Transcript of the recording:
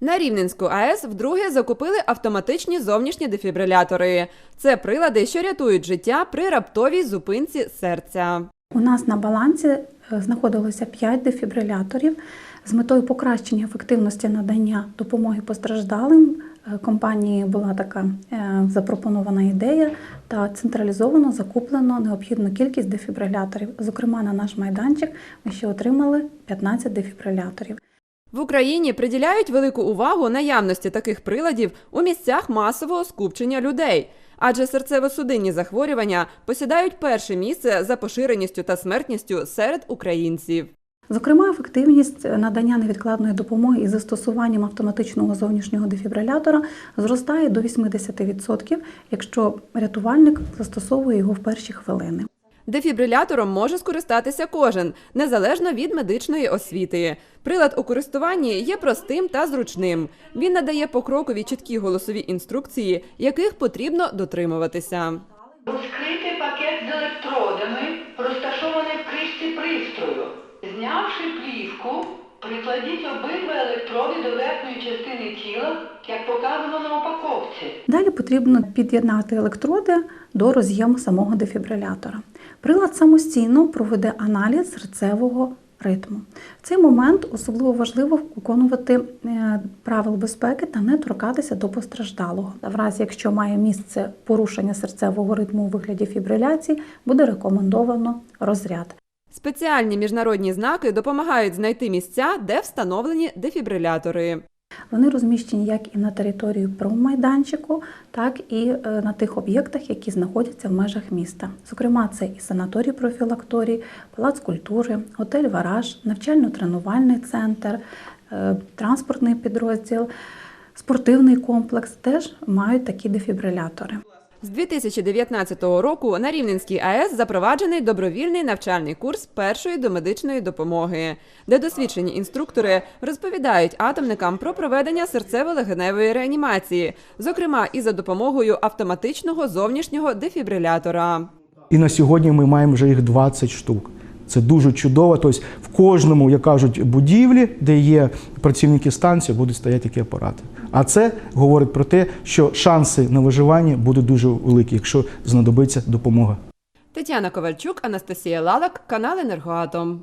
На Рівненську АЕС вдруге закупили автоматичні зовнішні дефібрилятори. Це прилади, що рятують життя при раптовій зупинці серця. У нас на балансі е, знаходилося 5 дефібриляторів. З метою покращення ефективності надання допомоги постраждалим е, компанії була така е, запропонована ідея та централізовано закуплено необхідну кількість дефібриляторів. Зокрема, на наш майданчик ми ще отримали 15 дефібриляторів. В Україні приділяють велику увагу наявності таких приладів у місцях масового скупчення людей. Адже серцево-судинні захворювання посідають перше місце за поширеністю та смертністю серед українців. Зокрема, ефективність надання невідкладної допомоги із застосуванням автоматичного зовнішнього дефібрилятора зростає до 80%, якщо рятувальник застосовує його в перші хвилини. Дефібрилятором може скористатися кожен, незалежно від медичної освіти. Прилад у користуванні є простим та зручним. Він надає покрокові чіткі голосові інструкції, яких потрібно дотримуватися. Розкрити пакет з електродами, розташований в кришці пристрою. Знявши плівку, прикладіть обидва електроди до верхньої частини тіла, як показано на упаковці. Далі потрібно під'єднати електроди до роз'єму самого дефібрилятора. Прилад самостійно проведе аналіз серцевого ритму. В цей момент особливо важливо виконувати е, правил безпеки та не торкатися до постраждалого. В разі, якщо має місце порушення серцевого ритму у вигляді фібриляції, буде рекомендовано розряд. Спеціальні міжнародні знаки допомагають знайти місця, де встановлені дефібрилятори. Вони розміщені як і на території промайданчику, так і е, на тих об'єктах, які знаходяться в межах міста. Зокрема, це і санаторій профілакторій, палац культури, готель Вараж, навчально-тренувальний центр, е, транспортний підрозділ, спортивний комплекс теж мають такі дефібрилятори. З 2019 року на Рівненській АЕС запроваджений добровільний навчальний курс першої домедичної допомоги, де досвідчені інструктори розповідають атомникам про проведення серцево-легеневої реанімації, зокрема і за допомогою автоматичного зовнішнього дефібрилятора. І на сьогодні ми маємо вже їх 20 штук. Це дуже чудово. Тобто в кожному, як кажуть, будівлі, де є працівники станції, будуть стояти такі апарати. А це говорить про те, що шанси на виживання будуть дуже великі, якщо знадобиться допомога. Тетяна Ковальчук, Анастасія Лалак, канал Енергоатом.